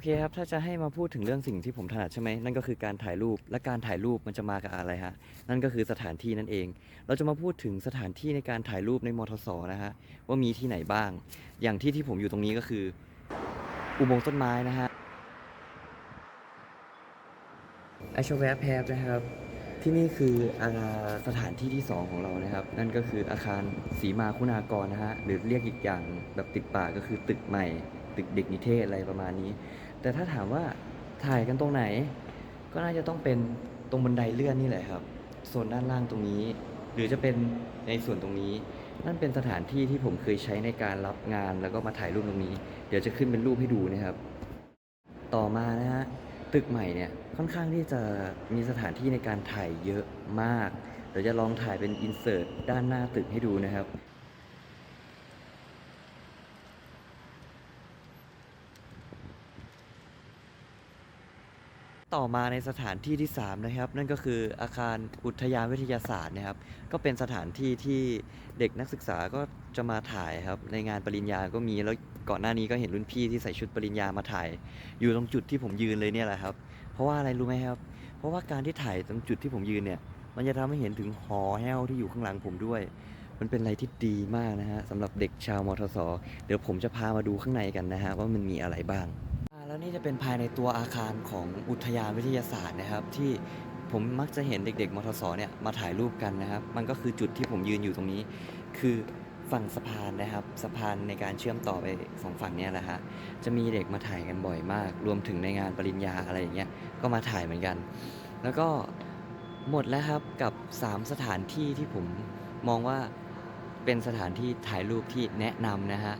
อเคครับ ถ้าจะให้มาพูดถึงเรื่องสิ่งที่ผมถนัดใช่ไหมนั่นก็คือการถ่ายรูป และการถ่ายรูปมันจะมากับอะไรฮะ นั่นก็คือสถานที่นั่นเอง เราจะมาพูดถึงสถานที่ในการถ่ายรูปในมทสนะฮะ ว่ามีที่ไหนบ้าง อย่างที่ที่ผมอยู่ตรงนี้ก็คือ อุโมงค์ต้นไม้นะฮะไอชแวบแพบนะครับ ที่นี่คืออาคารสถานที่ที่ 2 ของเรานะครับ นั่นก็คืออาคารศรีมาคุณากรนะฮะ หรือเรียกอีกอย่างแบบติดปากก็คือตึกใหม่ ตึกเด็กนิเทศอะไรประมาณนี้ แต่ถ้าถามว่าถ่ายกันตรงไหน ก็น่าจะต้องเป็นตรงบันไดเลื่อนนี่แหละครับโซนด้านล่างตรงนี้ หรือจะเป็นในส่วนตรงนี้ นั่นเป็นสถานที่ที่ผมเคยใช้ในการรับงานแล้วก็มาถ่ายรูปตรงนี้ เดี๋ยวจะขึ้นเป็นรูปให้ดูนะครับ ต่อมานะฮะตึกใหม่เนี่ยค่อนข้างที่จะมีสถานที่ในการถ่ายเยอะมาก เดี๋ยวจะลองถ่ายเป็นอินเสิร์ตด้านหน้าตึกให้ดูนะครับ ต่อมาในสถานที่ที่ 3 นะครับ นั่นก็คืออาคารอุทยานวิทยาศาสตร์นะครับ ก็เป็นสถานที่ที่เด็กนักศึกษาก็จะมาถ่ายครับ ในงานปริญญาก็มีแล้วก่อนหน้านี้ก็เห็นรุ่นพี่ที่ใส่ชุดปริญญามาถ่าย อยู่ตรงจุดที่ผมยืนเลยเนี่ยแหละครับ เพราะว่าอะไรรู้ไหมครับ เพราะว่าการที่ถ่ายตรงจุดที่ผมยืนเนี่ย มันจะทำให้เห็นถึงหอแห้วที่อยู่ข้างหลังผมด้วย มันเป็นอะไรที่ดีมากนะฮะสำหรับเด็กชาวมทสเดี๋ยวผมจะพามาดูข้างในกันนะฮะว่ามันมีอะไรบ้าง แล้วนี่จะเป็นภายในตัวอาคารของอุทยานวิทยาศาสตร์นะครับ ที่ผมมักจะเห็นเด็กๆมทสเนี่ยมาถ่ายรูปกันนะครับ มันก็คือจุดที่ผมยืนอยู่ตรงนี้ คือฝั่งสะพานนะครับ สะพานในการเชื่อมต่อไปสองฝั่งเนี่ยแหละฮะจะมีเด็กมาถ่ายกันบ่อยมาก รวมถึงในงานปริญญาอะไรอย่างเงี้ยก็มาถ่ายเหมือนกัน แล้วก็หมดแล้วครับกับ 3 สถานที่ที่ผมมองว่าเป็นสถานที่ถ่ายรูปที่แนะนำนะฮะ